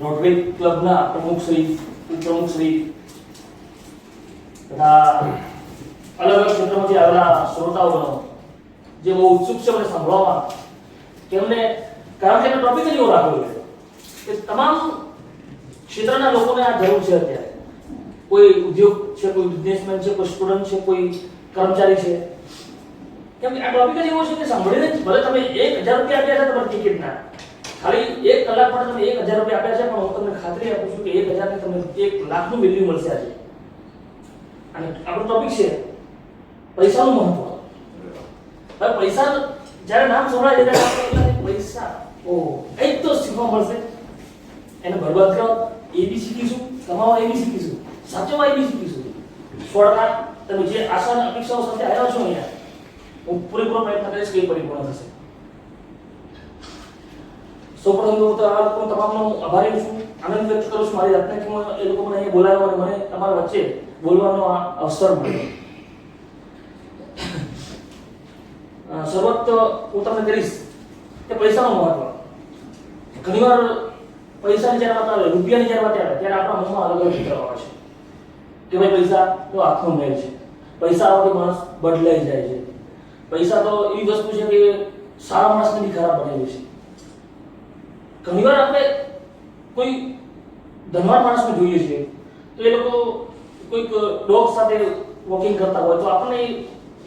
Rotary ક્લબના પ્રમુખ શ્રી, ઉપપ્રમુખ શ્રી તથા અલગ અલગ ક્ષેત્રમાંથી આવેલા શ્રોતાઓનો જે બહુ ઉત્સુક છે મને સાંભળવામાં, તેમને, કારણ કે ટોપિક જ એવો રાખેલો છે કે તમામ ક્ષેત્રના લોકોને આ જરૂર છે અત્યારે. કોઈ ઉદ્યોગ છે, કોઈ બિઝનેસમેન છે, કોઈ સ્ટુડન્ટ છે, કોઈ કર્મચારી છે. કેમ કે આ ટોપિક જ એવો છે કે સાંભળીને ભલે તમે એક હજાર રૂપિયા આપ્યા છે, તમારી ટિકિટના ખાલી એક કલાક માટે તમે એક હજાર રૂપિયા આપ્યા છે, પણ હું તમને ખાતરી આપું છું કે એક હજારને તમને એક લાખનું વેલ્યુ મળશે આજે. અને આપણો ટોપિક છે પૈસાનું મહત્વ. હવે પૈસા જ્યારે નામ સંભળાય ત્યારે પૈસા ઓ કંઈક તો શીખવા મળશે. એને બરબાદ કરો. એ બી શીખીશું કમાવા બી શીખીશું સાચવવા બી શીખીશું સ્વર્ણા તમે જે આશા અપેક્ષાઓ સાથે આવ્યા છો અહીંયા, હું પૂરેપૂરો પ્રયત્ન કરીશ કે એ પરિપૂર્ણ થશે. સૌપ્રથમ તો આ લોકો તમામનો આભારી છું. આનંદ વ્યક્ત કરું છું મારી જાતને કે હું એ લોકો મને અહીંયા બોલાવ્યો અને મને તમારા વચ્ચે બોલવાનો આ અવસર મળ્યો. શરૂઆત હું તમને કરીશ કે પૈસાનું મહત્વ. ઘણીવાર પૈસાની જ્યારે વાત આવે, રૂપિયાની જ્યારે વાત આવે, ત્યારે આપણા મનમાં અલગ અલગ વિચારો આવે છે. કે ભાઈ પૈસા તો હાથનો મેળ છે. પૈસા આવવાથી માણસ બદલાઈ જાય છે. પૈસા તો એવી વસ્તુ છે કે સારા માણસને બી ખરાબ બનાવી છે. ઘણીવાર આપણે કોઈ ધનવાન માણસને જોઈએ છીએ, તો એ લોકો કોઈક ડોગ સાથે વોકિંગ કરતા હોય, તો આપણને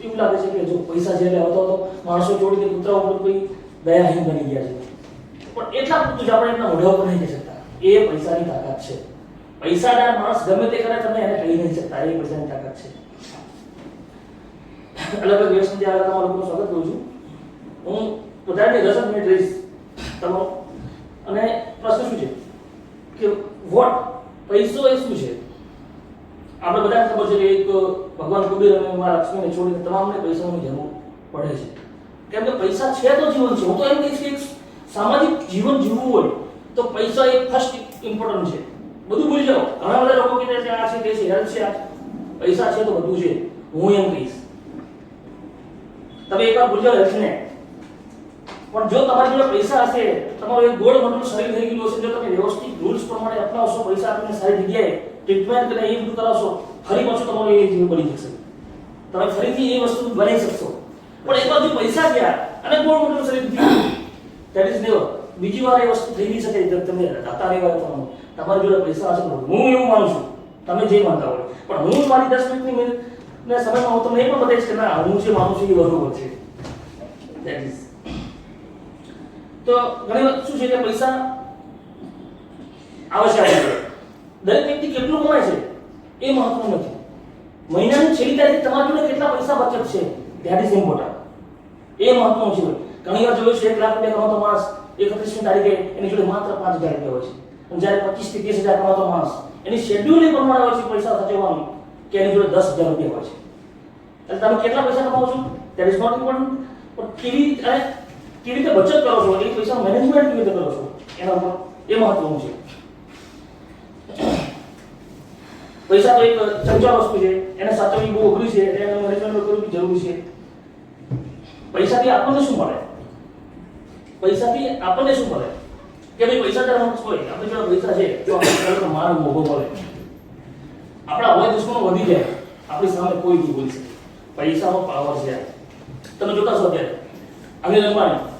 એવું લાગે છે કે જો પૈસા જે હતો તો માણસો જોડી કે કૂતરા ઉપર કોઈ દયાહીન બની ગયા છે. પણ એટલા પૂરતું જ આપણે એમના ઓઢા ઉપર નહીં શકતા. એ પૈસાની તાકાત છે. પૈસાદાર માણસ ગમે તે કરે તમે એને કહી નહીં શકતા. એ પૈસાની તાકાત છે. અલગ અલગ વ્યસનથી આગળ તમારું સ્વાગત કરું છું. હું દસ જ મિનિટ રહીશ. તમારો અને પ્રશ્ન શું છે? કે વોટ, પૈસો એ શું છે? આપણે બધા ખબર છે કે એક ભગવાન કુબેર અને મારા લક્ષ્મીને છોડીને તમામને પૈસાની જરૂર પડે છે. કેમ કે પૈસા છે તો જીવન છે. હું તો એમ કહીશ કે સામાજિક જીવન જીવવું હોય તો પૈસા એ ફર્સ્ટ ઇમ્પોર્ટન્ટ છે. બધું ભૂલી જાઓ. ઘણા બધા લોકો કહે છે, આ છે, તે છે, હેલ્થ છે, આ પૈસા છે તો બધું છે. હું એમ કહીશ. તમે એકવાર ભૂલી જાઓ હેલ્થને. પણ જો તમારી જોડે પૈસા હશે, તમારું એક ગોળ મોટું શરીર થઈ ગયું હશે, જો તમે વ્યવસ્થિત રૂલ્સ પ્રમાણે અપનાવશો, પૈસા આપીને સારી જગ્યાએ ટ્રીટમેન્ટ કરીને એ બધું કરાવશો, ફરી પાછું તમારું એ જીવન બની જશે. તમે ફરીથી એ વસ્તુ બનાવી શકશો. પણ એક બાજુ પૈસા ગયા અને ગોળ મોટું શરીર ગયું દેટ ઇઝ નેવર બીજી વાર એ વસ્તુ થઈ નહીં શકે તમે દાતા રહેવા તમારું તમારી જોડે પૈસા હશે હું એવું માનું છું. તમે જે માનતા હોય. પણ હું મારી દસ મિનિટની મિનિટ સમયમાં હું તમને એ પણ બતાવીશ કે ના, હું જે માનું છું એ બરોબર છે. That is. તો ઘણી વાર શું છે કે પૈસા આવશ્યક છે. દરેક વ્યક્તિ કેટલું કમાય છે એ મહત્વનું નથી. મહિનાની છેલ્લી તારીખે તમારી જોડે કેટલા પૈસા બચત છે? ધેટ ઇઝ ઇમ્પોર્ટન્ટ એ મહત્વનું છે. ઘણી વાર જોયું છે, એક લાખ રૂપિયા કમાતો માણસ એકત્રીસમી તારીખે એની જોડે માત્ર પાંચ હજાર રૂપિયા હોય છે. અને જ્યારે પચીસથી ત્રીસ હજાર કમાતો માણસ, એની શેડ્યુલ એ પ્રમાણે હોય છે પૈસા સાચવવાનું કે એની જોડે દસ હજાર રૂપિયા હોય છે. એટલે તમે કેટલા પૈસા કમાવો છો? દેટ ઇઝ નોટ ઇમ્પોર્ટન્ટ પણ કેવી અને કેવી રીતે બચત કરો છો? એ પૈસા મેનેજમેન્ટ કેવી રીતે કરો છો? એના ઉપર એ મહત્વનું છે. પૈસા તો એક ચંચળ વસ્તુ છે. એને સાચવવી બહુ અઘરી છે. એટલે એનું મેનેજમેન્ટ કરવું જરૂરી છે. પૈસાથી આપણને શું મળે? પૈસાથી આપણને શું મળે? કે ભાઈ પૈસા માણસ હોય. આપણે જોડે પૈસા છે. તો આપણે માર મોભો મળે આપણા હોય દુશ્મનો વધી જાય? આપણી સામે કોઈ નહીં બોલી શકે. પૈસાનો પાવર છે. તમે જોતા છો અત્યારે. અનિલ અંબાણી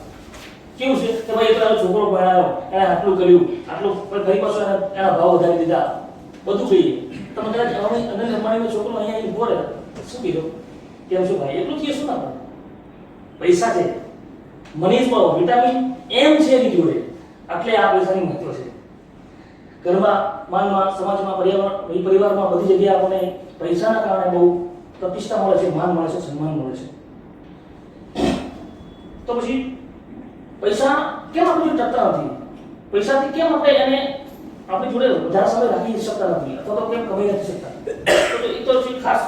કેવું છે? કે ભાઈ પેલા છોકરો ભણાયો એને આટલું કર્યું, આટલું, પણ ફરી પાછો એના ભાવ વધારી દીધા. બધું કહીએ તમે કદાચ અમે અનિલ અંબાણીનો છોકરો અહીંયા આવીને બોલે શું કીધું? કેમ શું ભાઈ? એટલું કહીએ શું ના પૈસા છે. મનીષ પાવર વિટામિન એમ છે એની જોડે. એટલે આ પૈસાની મહત્વ છે. ઘરમાં માનમાં, સમાજમાં પર્યાવરણ પરિવારમાં બધી જગ્યાએ આપણને પૈસાના કારણે બહુ પ્રતિષ્ઠા મળે છે, માન મળે છે, સન્માન મળે છે. તો પછી પૈસા કેમ આપણી જોડે ટકતા નથી? પૈસાથી કેમ આપણે એને આપણી જોડે વધારે સમય રાખી શકતા નથી? અથવા તો કેમ કમાઈ નથી શકતા? તો એ તો છે ખાસ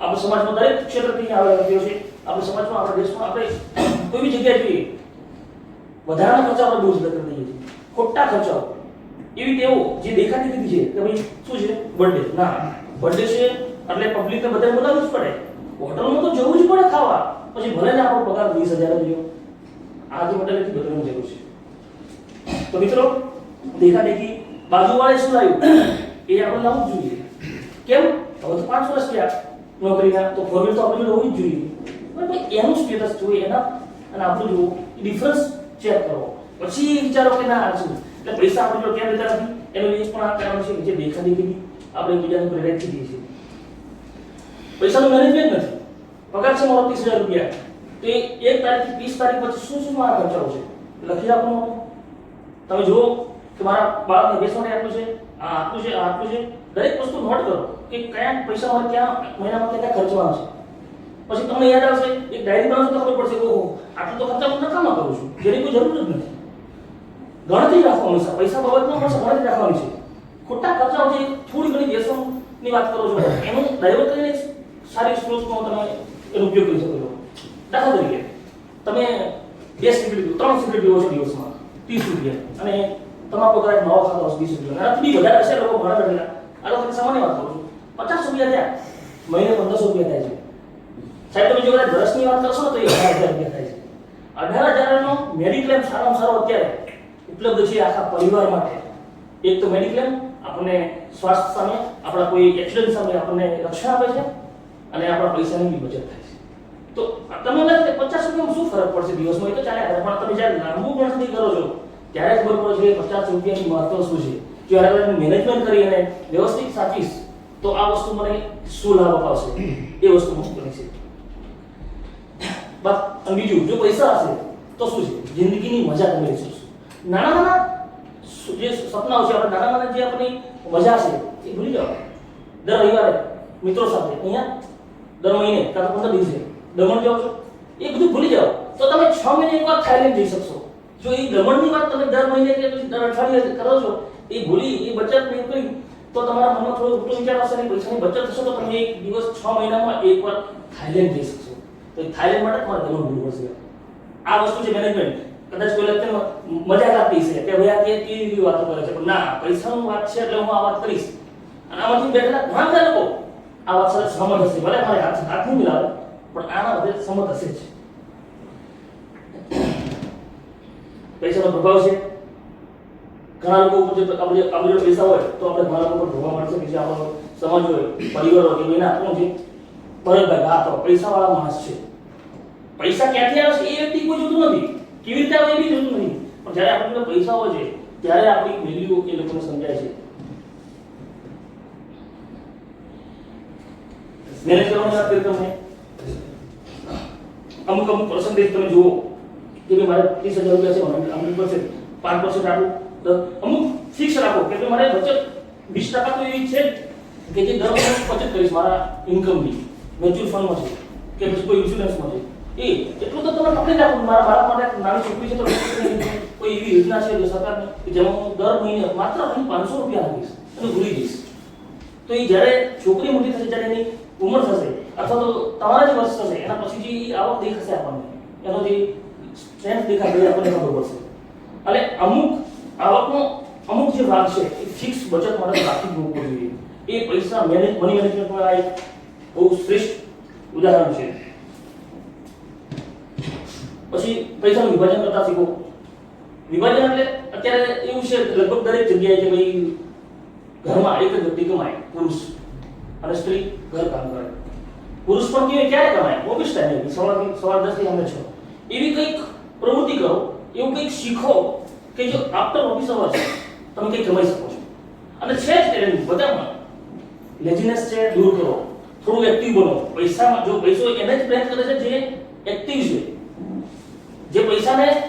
આપણા સમાજમાં દરેક ક્ષેત્રથી આવેલા વ્યક્તિઓ છે. આપણા સમાજમાં, આપણા દેશમાં આપણે કોઈ બી જગ્યાએ જોઈએ, વધારાના ખર્ચા આપણે બહુ જ કરી દઈએ છીએ. ખોટા ખર્ચાઓ એવી ટેવો જે દેખાતી દીધી છે કે ભાઈ શું છે? બર્થડે ના. બર્થડે છે એટલે પબ્લિકને બધાને બોલાવવું જ પડે. હોટલમાં તો જવું જ પડે ખાવા. પછી ભલે ને આપણો પગાર વીસ હજાર લ્યો આ જે મોટેલેથી બદલવાની જરૂર છે. તો મિત્રો, દેખા દેખી, બાજુવાળે શું લાવ્યું એ આપણે લાવવું જોઈએ. કેમ? હવે તો પાંચ વર્ષ થયા નોકરીના, તો ફોર તો આપણે હોવું જ જોઈએ. પણ એનું સ્ટેટસ જોઈએ એના, અને આપણું જોવું ડિફરન્સ ચેક કરો પછી વિચારો કે ના, શું? એટલે પૈસા આપણે જો કેમ લેતા નથી, એનો એક પણ આ કારણ છે જે દેખા દેખાદેખી આપણે એકબીજાને પ્રેરિત થઈ છીએ. પૈસાનું મેનેજમેન્ટ નથી. પગાર છે મારો ત્રીસ હજાર રૂપિયા. તો એ એક તારીખથી ત્રીસ તારીખ પછી શું શું મારા ખર્ચાઓ છે? લખી રાખો તમે જુઓ કે મારા બાળકને બેસવા માટે આટલું છે, આ આટલું છે, આ આટલું છે. દરેક વસ્તુ નોટ કરો કે કયા પૈસા મારે ક્યાં મહિનામાં ક્યાં ખર્ચવાના છે. પછી તમને યાદ આવશે, એક ડાયરી બનાવશો તો ખબર પડશે ઓહો, આટલું તો ખર્ચા હું નકામા કરું છું. જેની કોઈ જરૂર જ નથી. ગણતરી રાખો છે પૈસા બાબતમાં પણ ગણતરી રાખવાની છે. ખોટા ખર્ચાઓ જે થોડી ઘણી વ્યસનની વાત કરો છો, એનું ડાયવર્ટ કરીને સારી સ્ત્રોતનો તમે એનો ઉપયોગ કરી શકો છો. દાખલા તરીકે, તમે બે સિગરેટ ત્રણ સિગરેટ પીવો છો દિવસમાં, ત્રીસ રૂપિયા. અને તમાકુ કદાચ નવો ખાતો હશે, વીસ રૂપિયા. આનાથી બી વધારે હશે, લોકો ઘણા બેઠેલા આ લોકો સામાન્ય વાત કરું છું. પચાસ રૂપિયા થયા. મહિને પંદરસો રૂપિયા થાય છે. સાહેબ, તમે જો કદાચ વર્ષની વાત કરશો તો એ અઢાર હજાર રૂપિયા થાય છે. અઢાર હજારનો મેડિક્લેમ સારામાં સારો અત્યારે ઉપલબ્ધ છે આખા પરિવાર માટે. એક તો મેડિક્લેમ, આપણને સ્વાસ્થ્ય સામે, આપણા કોઈ એક્સિડન્ટ સામે આપણને રક્ષણ આપે છે, અને આપણા પૈસાની બી બચત થાય છે. તો તમે લાગે પચાસ રૂપિયામાં શું ફરક પડશે? દિવસમાં એ તો ચાલે પણ તમે જ્યારે લાંબુ ગણતરી કરો છો, ત્યારે ખબર પડે છે પચાસ રૂપિયાની મહત્વ શું છે. જ્યારે આપણે મેનેજમેન્ટ કરી અને વ્યવસ્થિત સાચીશ તો આ વસ્તુ મને શું લાભ અપાવશે? એ વસ્તુ કરી છે બસ બીજું, જો પૈસા હશે, તો શું છે? જિંદગીની મજા તમે લઈ શકશો નાના નાના જે સપનાઓ છે, આપણે નાના નાના જે આપણી મજા છે, એ ભૂલી જાઓ. દર રવિવારે મિત્રો સાથે, અહીંયા, દર મહિને, કાં તો પંદર દિવસે દમણ જાઓ છો? એ બધું ભૂલી જાઓ. તો તમે છ મહિને એકવાર થાઈલેન્ડ જઈ શકશો. જો એ દમણની વાત તમે દર મહિને કે દર અઠવાડિયે કરો છો, એ ભૂલી, એ બચત નહીં કરી, તો તમારા મનમાં થોડો ઉલટો વિચાર આવશે અને પૈસાની બચત થશે તો તમે એક દિવસ છ મહિનામાં એકવાર થાઈલેન્ડ જઈ શકશો. તો થાઈલેન્ડ માટે તમારે દમણ ભૂલવું પડશે. આ વસ્તુ છે મેનેજમેન્ટ કદાચ કોઈ વ્યક્તિને મજાક આપી છે કે ભાઈ આ કે કેવી વાતો કરે છે. પણ ના, પૈસાની વાત છે એટલે હું આ વાત કરીશ. અને આમાંથી બેઠેલા ઘણા બધા લોકો આ વાત સાથે સહમત હશે. ભલે મારે હાથ હાથ નહીં મિલાવે. પણ આના બધે સમત હશે જ. પૈસાનો પ્રભાવ છે. ઘણા લોકો ઉપર જે આપણે આપણે પૈસા હોય તો આપણે ઘણા લોકો પર જોવા મળશે કે જે આપણો સમાજ હોય, પરિવાર હોય કે ભાઈ ના કોણ છે. ભરતભાઈ હા તો પૈસાવાળા માણસ છે. પૈસા ક્યાંથી આવે છે? એ વ્યક્તિ કોઈ જોતું નથી. કેવી રીતે આવે એ બી જોતું નથી. પણ જ્યારે આપણે પૈસા હોય છે, ત્યારે આપણી વેલ્યુ એ લોકોને સમજાય છે. મેનેજ કરવાની વાત કરી તમને. અમુક અમુક પર્સન્ટેજ તમે જુઓ કે ભાઈ મારે ત્રીસ હજાર રૂપિયા છે અમુક પર્સન્ટ પાંચ પર્સન્ટ આપું. અમુક ફિક્સ રાખો કે મારે બચત વીસ ટકા તો એવી છે કે જે દર વર્ષે બચત કરીશ મારા ઇન્કમની મ્યુચ્યુઅલ ફંડમાં છે કે પછી કોઈ ઇન્સ્યોરન્સમાં છે. એ એટલું તો તમે પકડી રાખો મારા બાળક માટે નાની છોકરી છે તો કોઈ એવી યોજના છે સરકાર કે જેમાં હું દર મહિને માત્ર હું પાંચસો રૂપિયા આપીશ અને ભૂલી જઈશ. તો એ જ્યારે છોકરી મોટી થશે, ત્યારે એની ઉંમર થશે અથવા તો તમારા જે વર્ષ થશે, એના પછી જે આવક દેખાશે આપણને. એનો જે સ્ટ્રેન્થ દેખાશે એ આપણને ખબર પડશે. એટલે અમુક આવકનો, અમુક જે ભાગ છે, એ ફિક્સ બચત માટે રાખી જ જોઈએ. એ પૈસા મેનેજ મની મેનેજમેન્ટનું આ એક બહુ શ્રેષ્ઠ ઉદાહરણ છે. પછી પૈસાનું વિભાજન કરતા શીખો. વિભાજન એટલે અત્યારે એવું છે લગભગ દરેક જગ્યાએ કે ભાઈ ઘરમાં એક જ વ્યક્તિ કમાય, પુરુષ. અને સ્ત્રી ઘર કામ કરે. પુરુષ પણ કેવી ક્યારે કમાય? ઓફિસ ટાઈમે સવારથી સવાર દસથી અમે છો. એવી કંઈક પ્રવૃત્તિ કરો, એવું કંઈક શીખો કે જો આફ્ટર ઓફિસ અવર્સ તમે કંઈક કમાઈ શકો છો. અને છે જ ટેલેન્ટ બધામાં. લેઝીનેસ છે, દૂર કરો. થોડું એક્ટિવ બનો. પૈસામાં, જો પૈસો એને જ પ્રયત્ન કરે છે જે એક્ટિવ છે. જે પૈસાને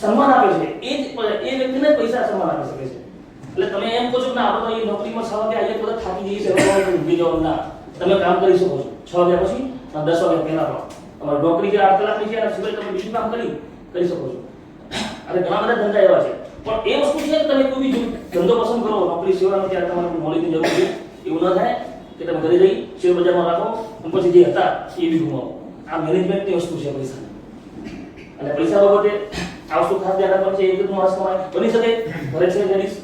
સન્માન આપે છે, એ જ એ વ્યક્તિને પૈસા સન્માન આપી શકે છે. એટલે તમે એમ કહો છો કે આપણે તો એ નોકરીમાં છ વાગે આવીએ બધા થાકી જઈએ હવે ઊંઘી જવાનું ના. તમે કામ કરી શકો છો. છ વાગ્યા પછી દસ વાગ્યા પહેલા પણ. તમારી નોકરી જે આઠ કલાકની છે, એના સિવાય તમે બીજું કામ કરી કરી શકો છો. અને ઘણા બધા ધંધા એવા છે. પણ એ વસ્તુ છે તમે કોઈ બીજું ધંધો પસંદ કરો, નોકરી સિવાયનો ત્યારે તમારે નોલેજની જરૂર છે. એવું ન થાય કે તમે ઘરે જઈ શેર બજારમાં રાખો અને પછી જે હતા એ બી ગુમાવો. આ મેનેજમેન્ટની વસ્તુ છે પૈસા. અને પૈસા બાબતે આ વસ્તુ ખાસ ધ્યાન રાખવાનું છે. એક માણસ કમાય. બની શકે. ઘરે છે લેડીઝ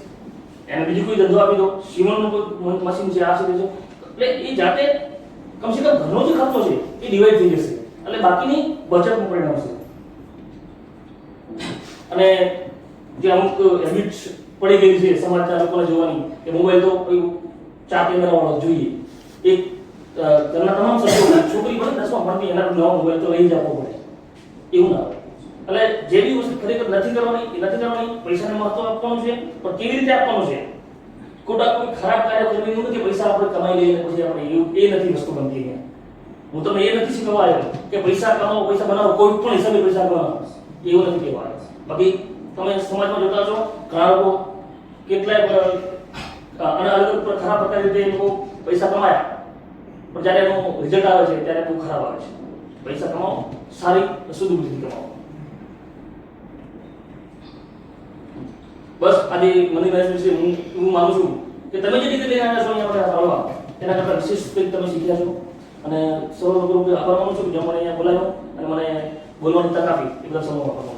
એને બીજું કોઈ ધંધો આપી દો. સીવણનું કોઈ મશીન છે આ છે છે. એટલે એ જાતે કમસે કમ ઘરનો જે ખર્ચો છે એ ડિવાઈડ થઈ જશે. એટલે બાકીની બચતમાં પરિણમશે અને જે અમુક હેબિટ્સ પડી ગઈ છે સમાજના લોકોને જોવાની કે મોબાઈલ તો ચાર કેમેરાવાળો જોઈએ. અ, ઘરના તમામ સભ્યો છોકરી પણ દસમાં ભણતી એના નવા મોબાઈલ તો લઈ જ આપવો પડે. એવું ના એટલે જે બી વસ્તુ ખરેખર નથી કરવાની, એ નથી કરવાની, પૈસાને મહત્વ આપવાનું છે, પણ કેવી રીતે આપવાનું છે? ખોટા કોઈ ખરાબ કાર્ય કરવું નથી, પૈસા આપણે કમાઈ લઈએ પછી આપણે એ નથી વસ્તુ બનતી અહીંયા. હું તમને એ નથી શીખવા આવ્યો કે પૈસા કમાવો, પૈસા બનાવો, કોઈ પણ હિસાબે પૈસા કમાવો. એવું નથી કહેવા બાકી તમે સમાજમાં જોતા છો ઘણા લોકો કેટલાય અને અલગ પર ખરાબ પ્રકાર રીતે લોકો પૈસા કમાયા. પણ જ્યારે એનું રિઝલ્ટ આવે છે, ત્યારે બહુ ખરાબ આવે છે. પૈસા કમાવો, સારી શુદ્ધ બુદ્ધિથી કમાવો. બસ આજે મની મેનેજમેન્ટ વિશે હું હું માનું છું કે તમે જે રીતે લઈને આવ્યા છો અહીંયા આપણે ભણવા એના કરતાં વિશેષ કંઈક તમે શીખ્યા છો. અને સર્વ રૂપે આભાર માનું છું કે મને અહીંયા બોલાવ્યો અને મને બોલવાની તક આપી એ બધા સૌનો આભાર